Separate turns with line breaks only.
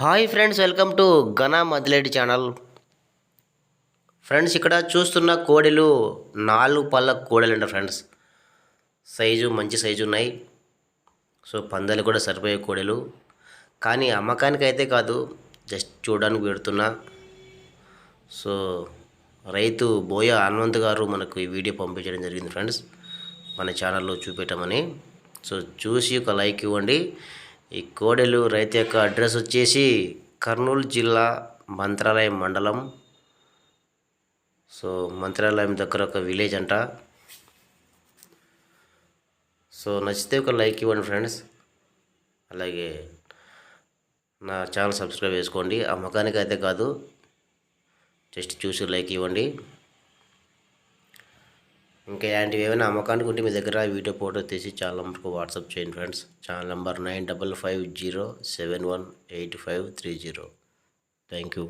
Hi friends welcome to Ghana Madileti channel. Friends ఇక్కడ చూస్తున్న కోడెలు నాలుగు పళ్ళ కోడలు అండి ఫ్రెండ్స్. సైజు మంచి సైజు ఉన్నాయి. సో పందాలు కూడా సరిపోయే కోడెలు. కానీ అమ్మకానికి అయితే కాదు జస్ట్ చూడడానికి పెడుతున్నా. సో రైతు బోయ హనుమంత్ గారు మనకు ఈ వీడియో పంపించడం జరిగింది ఫ్రెండ్స్. మన ఛానల్లో చూపెట్టమని. సో చూసి ఒక లైక్ ఇవ్వండి. ఈ కోడెలు రైతు యొక్క అడ్రస్ వచ్చేసి కర్నూలు జిల్లా మంత్రాలయం మండలం. సో మంత్రాలయం దగ్గర ఒక విలేజ్ అంట. సో నచ్చితే ఒక లైక్ ఇవ్వండి ఫ్రెండ్స్. అలాగే నా ఛానల్ సబ్స్క్రైబ్ చేసుకోండి. అమ్మకానికి అయితే కాదు జస్ట్ చూసి లైక్ ఇవ్వండి. ఓకే ఇలాంటివి ఏమైనా అమ్మకానికి ఉంటే మీ దగ్గర వీడియో ఫోటో తీసి ఛానల్ నెంబర్కు వాట్సాప్ చేయండి friends channel number nine double five zero seven one eight five three zero thank you